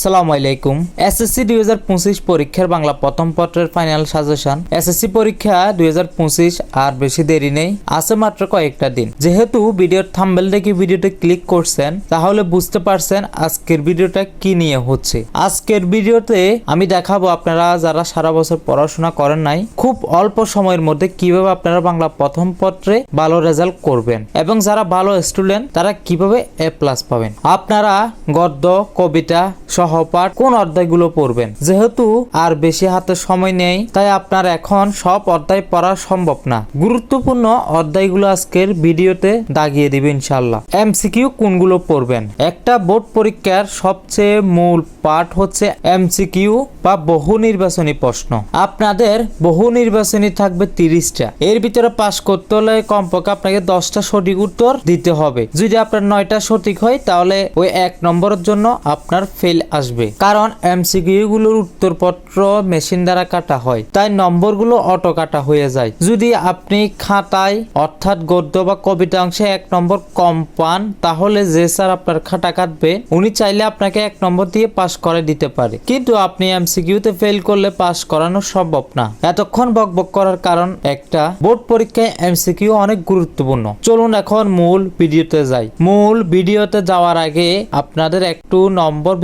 আসসালামু আলাইকুম। এসএসসি দুই হাজার পঁচিশ পরীক্ষার বাংলা প্রথম পত্রের ফাইনাল সাজেশন। এসএসসি পরীক্ষা দুই হাজার পঁচিশ আর বেশি দেরি নেই, আছে মাত্র কয়েকটা দিন। যেহেতু ভিডিওর থাম্বেল দেখে ভিডিওতে ক্লিক করছেন, তাহলে বুঝতে পারছেন আজকের ভিডিওটা কি নিয়ে হচ্ছে। আজকের ভিডিওতে আমি দেখাবো আপনারা যারা সারা বছর পড়াশোনা করেন নাই, খুব অল্প সময়ের মধ্যে কীভাবে আপনারা বাংলা প্রথম পত্রে ভালো রেজাল্ট করবেন এবং যারা ভালো স্টুডেন্ট, তারা কীভাবে এ প্লাস পাবেন। আপনারা গদ্য, কবিতা সহপাঠ কোন অধ্যায়গুলো পড়বেন? যেহেতু আর বেশি হাতে সময় নেই, তাই আপনার এখন সব অধ্যায় পড়া সম্ভব না। গুরুত্বপূর্ণ অধ্যায়গুলো আজকের ভিডিওতে দাগিয়ে দিবে ইনশাল্লাহ এমসিকিউ কোনগুলো পড়বেন? একটা বোর্ড পরীক্ষার সবচেয়ে মূল পাঠ হচ্ছে এমসিকিউ বা বহু নির্বাচনী প্রশ্ন। আপনাদের বহু নির্বাচনী থাকবে তিরিশটা। এর ভিতরে পাশ করতে হলে কমপক্ষে আপনাকে দশটা সঠিক উত্তর দিতে হবে। যদি আপনার নয়টা সঠিক হয়, তাহলে ওই এক নম্বরের জন্য আপনার ফেল আসবে। কারণ এমসিকিউ গুলোর উত্তরপত্র মেশিন দ্বারা কাটা হয়, তাই নম্বরগুলো অটো কাটা হয়ে যায়। যদি আপনি খাতায় অর্থাৎ গদ্য বা কবিতা অংশে এক নম্বর কম পান, তাহলে যে স্যার আপনার খাতা কাটবে, উনি চাইলে আপনাকে এক নম্বর দিয়ে পাশ করে দিতে পারে। কিন্তু আপনি এমসিকিউতে ফেল করলে পাশ করানো সম্ভব না। এতক্ষণ বকবক করার কারণ একটা, বোর্ড পরীক্ষায় এমসিকিউ অনেক গুরুত্বপূর্ণ। চলুন এখন মূল ভিডিওতে যাই। মূল ভিডিওতে যাওয়ার আগে আপনাদের একটু নম্বর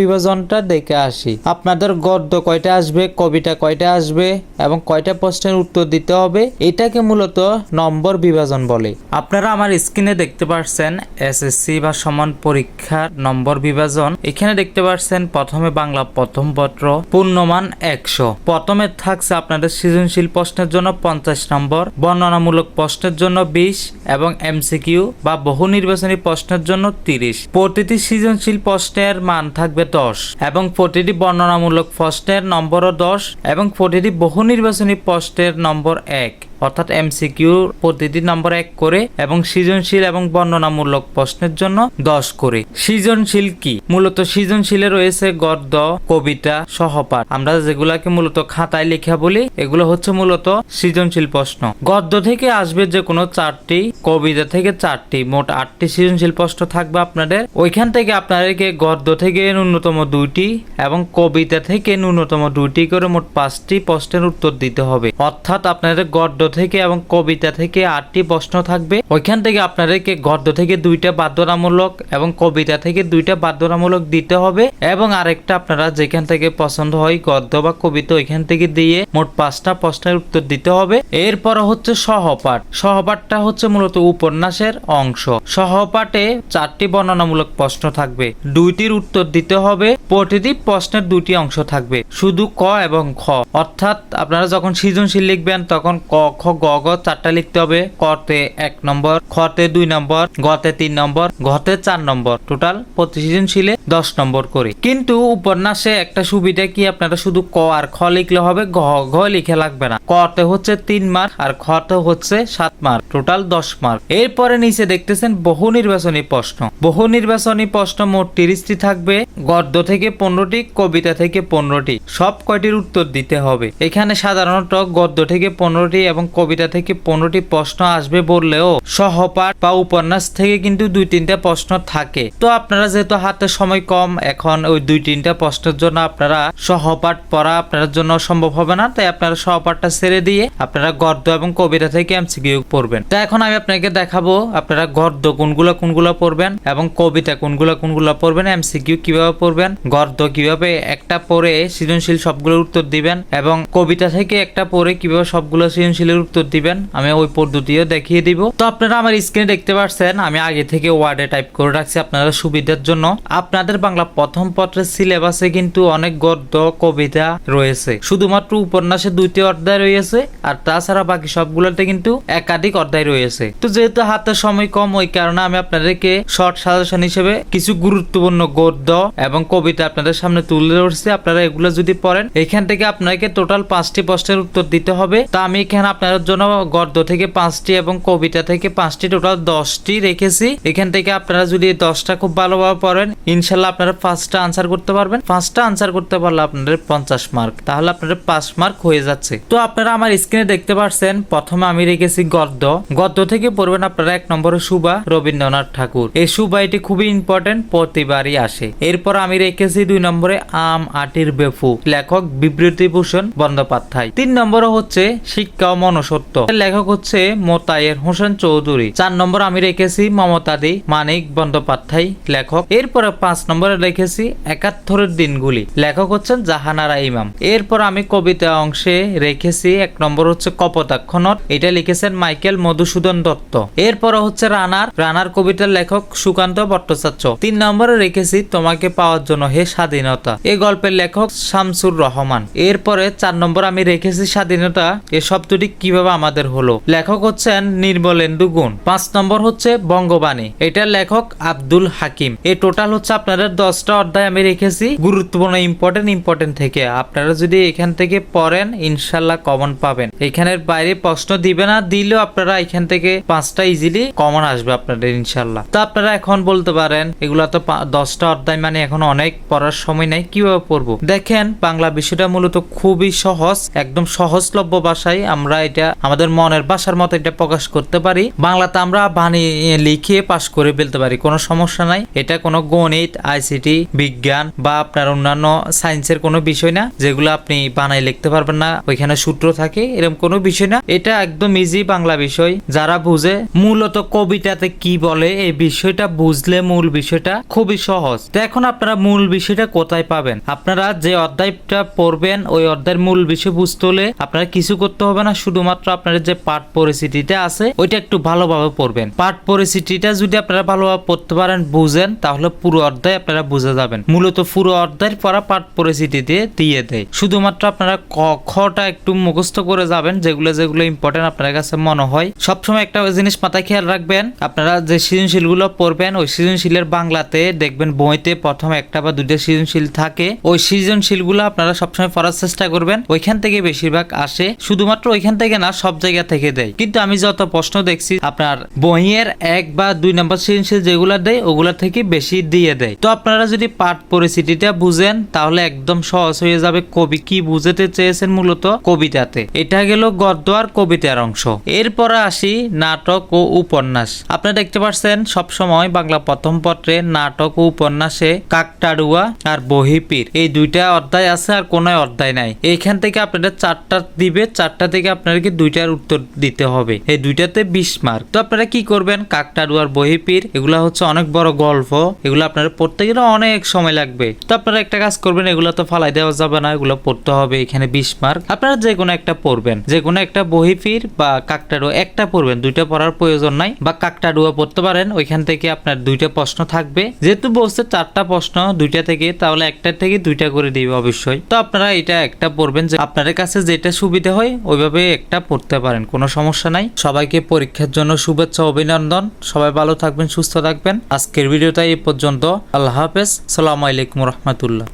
বিভাজনটা দেখে আসি। আপনাদের গদ্য কয়টা আসবে, কবিতা কয়টা আসবে এবং কয়টা প্রশ্নের উত্তর দিতে হবে, এটাকে মূলত নম্বর বিভাজন বলে। আপনারা আমার স্ক্রিনে দেখতে পাচ্ছেন এসএসসি বা সমান পরীক্ষার নম্বর বিভাজন। এখানে দেখতে পাচ্ছেন প্রথমে বাংলা, প্রথম পত্র, পূর্ণমান একশো। প্রথমে থাকছে আপনাদের সৃজনশীল প্রশ্নের জন্য পঞ্চাশ নম্বর, বর্ণনামূলক প্রশ্নের জন্য বিশ এবং এমসিকিউ বা বহু নির্বাচনী প্রশ্নের জন্য তিরিশ। প্রতিটি সৃজনশীল প্রশ্নের মান থাকবে দশ। এবং প্রতিটি বর্ণনামূলক প্রশ্নের নম্বরও দশ এবং প্রতিটি বহু নির্বাচনী প্রশ্নের নম্বর এক। অর্থাৎ এমসিকিউ প্রতিটি নম্বর এক করে এবং সৃজনশীল এবং বর্ণনামূলক প্রশ্নের জন্য দশ করে। সৃজনশীল কি? মূলত সৃজনশীলে রয়েছে গদ্য, কবিতা, সহপাঠ। আমরা যেগুলাকে মূলত খাতায় লেখা বলি, এগুলো হচ্ছে মূলত সৃজনশীল প্রশ্ন। গদ্য থেকে আসবে যে কোনো চারটি, কবিতা থেকে চারটি, মোট আটটি সৃজনশীল প্রশ্ন থাকবে আপনাদের। ওইখান থেকে আপনাদেরকে গদ্য থেকে ন্যূনতম দুইটি এবং কবিতা থেকে ন্যূনতম দুইটি করে মোট পাঁচটি প্রশ্নের উত্তর দিতে হবে। অর্থাৎ আপনাদের গদ্য থেকে এবং কবিতা থেকে আটটি প্রশ্ন থাকবে। ওইখান থেকে আপনাদেরকে গদ্য থেকে দুইটা বাধ্যতামূলক এবং কবিতা থেকে দুইটা বাধ্যতামূলক দিতে হবে এবং আরেকটা আপনারা যেখান থেকে পছন্দ হয় গদ্য বা কবিতা ওইখান থেকে দিয়ে মোট পাঁচটা প্রশ্নের উত্তর দিতে হবে। এরপর হচ্ছে সহপাঠ। সহপাঠটা হচ্ছে মূলত উপন্যাসের অংশ। সহপাঠে চারটি বর্ণনামূলক প্রশ্ন থাকবে। দুইটির উত্তর দিতে হবে। প্রতিটি প্রশ্নের দুটি অংশ থাকবে। শুধু ক এবং খ। অর্থাৎ আপনারা যখন সৃজনশীল লিখবেন তখন ক খ গ গ চারটা লিখতে হবে। কতে এক নম্বর খতে দুই নম্বর, গতে তিন নম্বর ঘতে চার নম্বর। টোটাল প্রতি সৃজনশীলে দশ নম্বর করে। কিন্তু উপন্যাসে একটা সুবিধা কি? আপনারা শুধু ক আর খ লিখলে হবে, ঘ ঘ লিখে লাগবে না। কতে হচ্ছে তিন মার্ক আর খতে হচ্ছে সাত মার্ক। টোটাল দশ মার্ক। এরপরে নিচে দেখতেছেন বহু নির্বাচনী প্রশ্ন। বহু নির্বাচনী প্রশ্ন মোট তিরিশটি থাকবে। গদ্য থেকে পনেরোটি, কবিতা থেকে পনেরোটি। সব কয়টির উত্তর দিতে হবে। এখানে সাধারণত গদ্য থেকে পনেরোটি এবং কবিতা থেকে পনেরোটি প্রশ্ন আসবে বললেও সহপাঠ বা উপন্যাস থেকে কিন্তু দুই তিনটা প্রশ্ন থাকে। তো আপনারা যেহেতু হাতে সময় কম, এখন ওই দুই তিনটা প্রশ্নের জন্য আপনারা সহপাঠ পড়া আপনার জন্য সম্ভব হবে না। তাই আপনারা সহপাঠটা ছেড়ে দিয়ে আপনারা গদ্য এবং কবিতা থেকে এমসিকিউ পড়বেন। তা এখন আমি আপনাকে দেখাবো আপনারা গদ্য কোনগুলো কোনগুলো পড়বেন এবং কবিতা কোনগুলো কোনগুলো পড়বেন এমসিকিউ কীভাবে পড়বেন, গদ্য কীভাবে একটা পড়ে সৃজনশীল সবগুলোর উত্তর দিবেন এবং কবিতা থেকে একটা পড়ে কীভাবে সবগুলো সৃজনশীলের উত্তর দিবেন, আমি ওই পদ্ধতিও দেখিয়ে দিব। তো আপনারা আমার স্ক্রিনে দেখতে পাচ্ছেন আমি আগে থেকে ওয়ার্ডে টাইপ করে রাখছি আপনাদের সুবিধার জন্য। আপনাদের বাংলা প্রথম পত্রের সিলেবাসে কিন্তু অনেক গদ্য, কবিতা রয়েছে। শুধুমাত্র উপন্যাসে দুইটি অধ্যায় রয়েছে, আর তাছাড়া বাকি সবগুলোতে কিন্তু একাধিক অধ্যায় রয়েছে। তো যেহেতু হাতে সময় কম, ওই কারণে আমি আপনাদেরকে শর্ট সাজেশন হিসেবে কিছু গুরুত্বপূর্ণ গদ্য এবং কবিতা আপনাদের সামনে তুলে ধরছি। আপনারা এগুলো যদি পড়েন, এখান থেকে আপনাকে টোটাল পাঁচটি প্রশ্নের উত্তর দিতে হবে। তা আমি এখানে আপনাদের আপনার জন্য গদ্য থেকে পাঁচটি এবং কবিতা থেকে পাঁচটি, টোটাল দশটি রেখেছি। এখান থেকে আপনারা যদি দশটা খুব ভালোভাবে পড়েন, ইনশাল্লাহ আপনারা পাঁচটা আনসার করতে পারবেন। পাঁচটা আনসার করতে পারলে আপনাদের পঞ্চাশ মার্ক তাহলে আপনাদের পাঁচ মার্ক হয়ে যাচ্ছে। তো আপনারা আমার স্ক্রিনে দেখতে পাচ্ছেন প্রথমে আমি রেখেছি গদ্য গদ্য থেকে পড়বেন আপনারা এক নম্বরে সুবা, রবীন্দ্রনাথ ঠাকুর। এই সুবা এটি খুবই ইম্পর্টেন্ট প্রতিবারই আসে। এরপর আমি রেখেছি দুই নম্বরে আম, আটির বেফু। লেখক বিবৃতিভূষণ বন্দ্যোপাধ্যায়। তিন নম্বরে হচ্ছে শিক্ষা ও মনসত্ব লেখক হচ্ছে মোতায়ের হোসেন চৌধুরী। চার নম্বর আমি রেখেছি মমতাদি মানিক বন্দ্যোপাধ্যায়, লেখক। এরপরে পাঁচ নম্বরে রেখেছি একাত্তরের দিনগুলি। লেখক হচ্ছেন জাহানারা ইমাম। এরপর আমি কবিতা অংশে রেখেছি, এক নম্বর হচ্ছে কপোতাক্ষণর এটা লিখেছেন মাইকেল মধুসূদন দত্ত। এরপরে হচ্ছে রানার। রানার কবিতার লেখক সুকান্ত ভট্টাচার্য। তিন নম্বরে রেখেছি, তোমাকে পাওয়ার জন্য হে স্বাধীনতা। এই গল্পের লেখক শামসুর রহমান। এরপরে চার নম্বর আমি রেখেছি স্বাধীনতা। এ শব্দটি কীভাবে আমাদের হলো? লেখক হচ্ছেন নির্মলেন্দু গুণ। পাঁচ নম্বর হচ্ছে বঙ্গবাণী। এটার লেখক আব্দুল হাকিম। এই টোটাল হচ্ছে আপনাদের দশটা অধ্যায় আমি রেখেছি। গুরুত্বপূর্ণ ইম্পর্টেন্ট ইম্পর্টেন্ট থেকে। আপনারা যদি এখান থেকে পড়েন ইনশাল্লাহ কমন পাবেন। এখানের বাইরে প্রশ্ন দিবে না, দিলেও আপনারা এখান থেকে পাঁচটা ইজিলি কমন আসবে আপনাদের ইনশাল্লাহ তো আপনারা এখন বলতে পারেন, এগুলা তো দশটা অধ্যায় মানে এখন অনেক, পড়ার সময় নাই, কীভাবে পড়ব? দেখেন, বাংলা বিষয়টা মূলত খুবই সহজ, একদম সহজলভ্য ভাষায় আমরা এটা আমাদের মনের ভাষার মতো এটা প্রকাশ করতে পারি। বাংলাতে আমরা বানিয়ে লিখিয়ে পাশ করে ফেলতে পারি, কোনো সমস্যা নাই। এটা কোনো গণিত, আইসিটি, বিজ্ঞান বা আপনার অন্যান্য সায়েন্সের কোনো বিষয় না, যেগুলো আপনি বানাই লিখতে পারবেন না, ওইখানে সূত্র থাকে এরকম কোনো বিষয় না। এটা একদম ইজি বাংলা বিষয়। যারা বুঝে, মূলত কবিতাতে কি বলে, এই বিষয়টা বুঝলে মূল বিষয়টা খুবই সহজ। তো এখন আপনারা মূল বিষয়টা কোথায় পাবেন? আপনারা যে অধ্যায়টা পড়বেন, ওই অধ্যায়ের মূল বিষয় বুঝতে হলে আপনারা কিছু করতে হবে না শুধুমাত্র আপনার যে পাঠ পরিস্থিতিটা আছে, ওইটা একটু ভালোভাবে পড়বেন। পাঠ পরিস্থিতিটা যদি আপনারা ভালোভাবে পড়তে পারেন, বুঝেন, তাহলে পুরো অধ্যায় আপনারা বুঝে যাবেন। মূলত পুরো অধ্যায়ের পড়া পাঠ পরিস্থিতিতে দিয়ে দেয়। শুধুমাত্র আপনারা ক, খটা একটু মুখস্থ করে যাবেন, যেগুলো যেগুলো ইম্পর্টেন্ট আপনার কাছে মনে হয়। সবসময় একটা জিনিস মাথায় খেয়াল রাখবেন, আপনারা যে সৃজনশীলগুলো পড়বেন, ওই সৃজনশীলের বাংলাতে দেখবেন, বইতে প্রথম একটা বা দুইটা সৃজনশীল থাকে। ওই সৃজনশীলগুলো আপনারা সবসময় পড়ার চেষ্টা করবেন, ওইখান থেকে বেশিরভাগ আসে। শুধুমাত্র ওইখান থেকে না, সব জায়গা থেকে দেয়। কিন্তু আমি যত প্রশ্ন দেখছি, আপনার বইয়ের এক বা দুই নম্বর সৃজনশীল যেগুলো দেয়, ওগুলা থেকে বেশি দিয়ে দেয়। তো আপনারা যদি পাঠ পরিস্থিতিটা বুঝেন, তাহলে একদম সহজ হয়ে যাবে কবি কি বুঝাতে চেয়েছেন মূলত কবিতাতে। এটা গেল গদ্য আর কবিতার অংশ। এরপরে আসি নাটক ও উপন্যাস। আপনারা দেখতে পাচ্ছেন সবসময় বাংলা প্রথম পত্রে নাটক ও উপন্যাসে কাকটাড়ুয়া আর বহিপীর। এই দুইটা অধ্যায় আছে আর কোনো অধ্যায় নাই। এইখান থেকে আপনারা চারটা দিবে, চারটা থেকে আপনাদেরকে দুইটার উত্তর দিতে হবে। এই দুইটাতে বিশ মার্ক তো আপনারা কি করবেন? কাকটাড়ুয়ার বহিপীর, এগুলা হচ্ছে অনেক বড় গল্প। এগুলো আপনারা পড়তে গেলে অনেক সময় লাগবে। তো আপনারা একটা কাজ করবেন, এগুলো তো ফালাই দেওয়া যাবে না, এগুলো পড়তে হবে এখানে বিশ মার্ক আপনারা যে কোনো একটা পড়বেন। যে কোনো একটা বহিফির বা কাকটাড়ুয়া একটা পড়বেন। দুইটা পড়ার প্রয়োজন নাই। বা কাকটাড়ুয়া পড়তে পারেন, ওইখান থেকে আপনার দুইটা প্রশ্ন থাকবে। যেহেতু বলছে চারটা প্রশ্ন, দুইটা থেকে, তাহলে একটা থেকে দুইটা করে দিবে অবশ্যই। তো আপনারা এটা একটা পড়বেন যে আপনাদের কাছে যেটা সুবিধা হয়, ওইভাবে একটা পড়তে পারেন, কোনো সমস্যা নাই। সবাইকে পরীক্ষার জন্য শুভেচ্ছা, অভিনন্দন। সবাই ভালো থাকবেন, সুস্থ থাকবেন। আজকের ভিডিওটা এই পর্যন্ত। আল্লাহ হাফেজ। সালামু আলাইকুম রহমতুল্লাহ।